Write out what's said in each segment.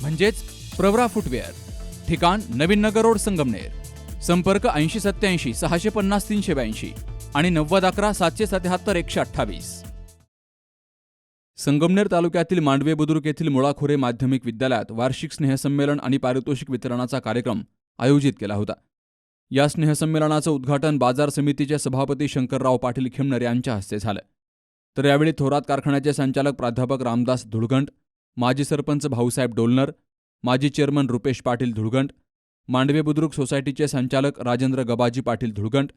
म्हणजेच प्रवरा फुटवेअर ठिकाण नवीन नगर रोड संगमनेर संपर्क ऐंशी सत्याऐंशी सहाशे पन्नास तीनशे ब्याऐंशी आणि नव्वद अकरा सातशे सत्याहत्तर एकशे अठ्ठावीस. संगमनेर तालुक्यातील मांडवे बुद्रुक येथील मुळाखोरे माध्यमिक विद्यालयात वार्षिक स्नेहसंमेलन आणि पारितोषिक वितरणाचा कार्यक्रम आयोजित केला होता. या स्नेहसंमेलनाचं उद्घाटन बाजार समितीचे सभापती शंकरराव पाटील खिमनर यांच्या हस्ते झालं. तर यावेळी थोरात कारखान्याचे संचालक प्राध्यापक रामदास धुळगंट माजी सरपंच भाऊसाहेब डोलनर माजी चेअरमन रुपेश पाटील धुळगंट मांडवे बुद्रुक सोसायटीचे संचालक राजेंद्र गबाजी पाटील धुळगंट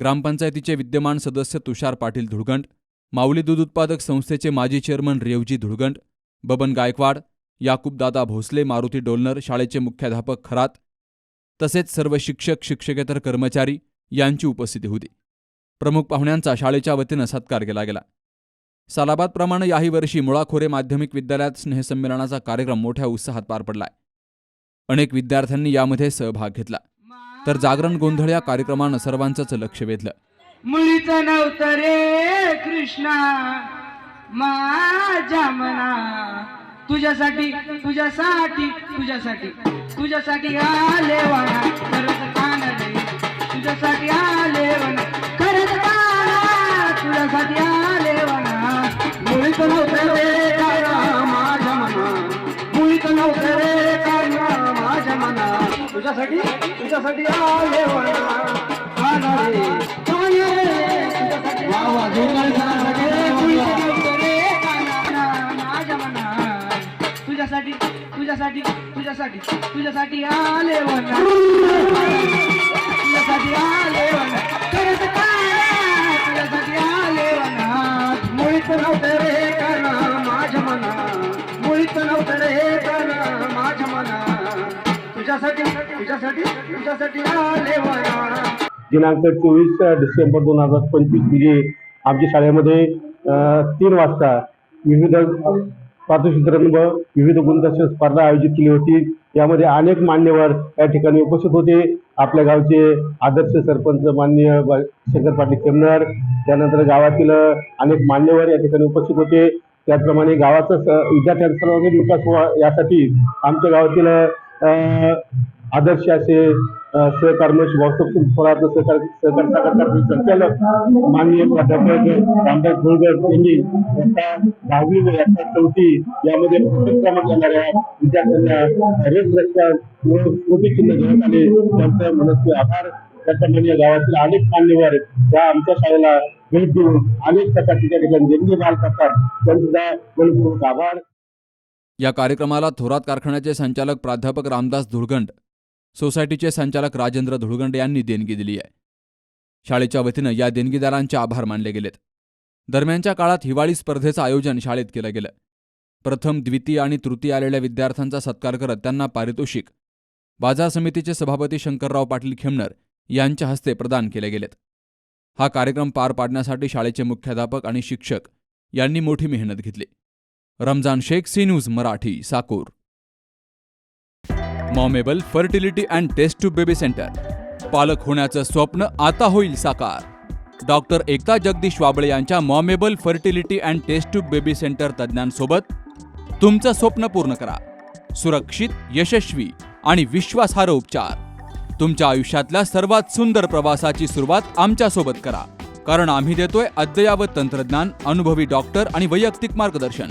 ग्रामपंचायतीचे विद्यमान सदस्य तुषार पाटील धुळगंट माऊली दूध उत्पादक संस्थेचे माजी चेअरमन रेवजी धुळगंट बबन गायकवाड याकूबदादा भोसले मारुती डोलनर शाळेचे मुख्याध्यापक खरात तसेच सर्व शिक्षक शिक्षकेतर कर्मचारी यांची उपस्थिती होती. प्रमुख पाहुण्यांचा शाळेच्या वतीनं सत्कार केला गेला. सालाबादप्रमाणे याही वर्षी मुळाखोरे माध्यमिक विद्यालयात स्नेहसंमेलनाचा कार्यक्रम मोठ्या उत्साहात पार पडलाय. अनेक विद्यार्थ्यांनी यामध्ये सहभाग घेतला. तर जागरण गोंधळ या कार्यक्रमानं सर्वांचंच लक्ष वेधलं. मुलीचं नव्हतं रे कृष्णा. माझ्या मना. तुझ्यासाठी तुझ्यासाठी तुझ्यासाठी तुझ्यासाठी आले वाना रे. काना माझ्या मना तुझ्यासाठी तुझ्यासाठी तुझ्यासाठी तुझ्यासाठी आले तुझ्यासाठी आले तुझ्यासाठी आले मुळीच नव्हतं रे काना माझ्या मना मुळीच नव्हतं रे काना माझ्या मना दिनांक चोवीस डिसेंबर दोन हजार पंचवीस रोजी आमच्या शाळेमध्ये तीन वाजता विविध पात्रचित्रण विविध गुणदर्शन स्पर्धा आयोजित केली होती. यामध्ये अनेक मान्यवर या ठिकाणी उपस्थित होते. आपल्या गावचे आदर्श सरपंच मान्य शंकर पाटील केमनर त्यानंतर गावातील अनेक मान्यवर या ठिकाणी उपस्थित होते. त्याचप्रमाणे गावाचा स- विद्यार्थ्यांचा सर्वांगीण विकास व्हावा यासाठी आमच्या गावातील आदर्श असे सहकर्मश भाऊसाहेब थोरात सहकार सहकार साखर संचालक माननीय प्राध्यापक रामदास धुळगड यांनी इयत्ता दहावी व इयत्ता चौथी यामध्ये प्रथम क्रमांक येणाऱ्या विद्यार्थ्यांना रेस रस्ता व स्मृतिचिन्ह देण्यात आले. त्यांचे मनस्वी आभार. त्याचप्रमाणे गावातील अनेक मान्यवर या आमच्या शाळेला भेट देऊन अनेक प्रकारचे त्या ठिकाणी देणगी माल करतात. त्यांचा मनपूर्वक आभार. या कार्यक्रमाला थोरात कारखान्याचे संचालक प्राध्यापक रामदास धुळगंड सोसायटीचे संचालक राजेंद्र धुळगंड यांनी देणगी दिली आहे. शाळेच्या वतीनं या देणगीदारांचे आभार मानले गेलेत. दरम्यानच्या काळात हिवाळी स्पर्धेचं आयोजन शाळेत केलं गेलं. प्रथम द्वितीय आणि तृतीय आलेल्या विद्यार्थ्यांचा सत्कार करत त्यांना पारितोषिक बाजार समितीचे सभापती शंकरराव पाटील खेमनर यांच्या हस्ते प्रदान केले गेलेत. हा कार्यक्रम पार पाडण्यासाठी शाळेचे मुख्याध्यापक आणि शिक्षक यांनी मोठी मेहनत घेतली. Ramzan Shaikh C news Marathi Sakur. Momable fertility and test tube baby centre. पालक होण्याचं स्वप्न आता होईल साकार. डॉक्टर एकता जगदीश वाबळे यांच्या momable fertility and test tube baby centre तज्ज्ञांसोबत तुमचं स्वप्न पूर्ण करा. सुरक्षित यशस्वी आणि विश्वासार्ह उपचार. तुमच्या आयुष्यातल्या सर्वात सुंदर प्रवासाची सुरुवात आमच्यासोबत करा. कारण आम्ही देतोय अद्ययावत तंत्रज्ञान अनुभवी डॉक्टर आणि वैयक्तिक मार्गदर्शन.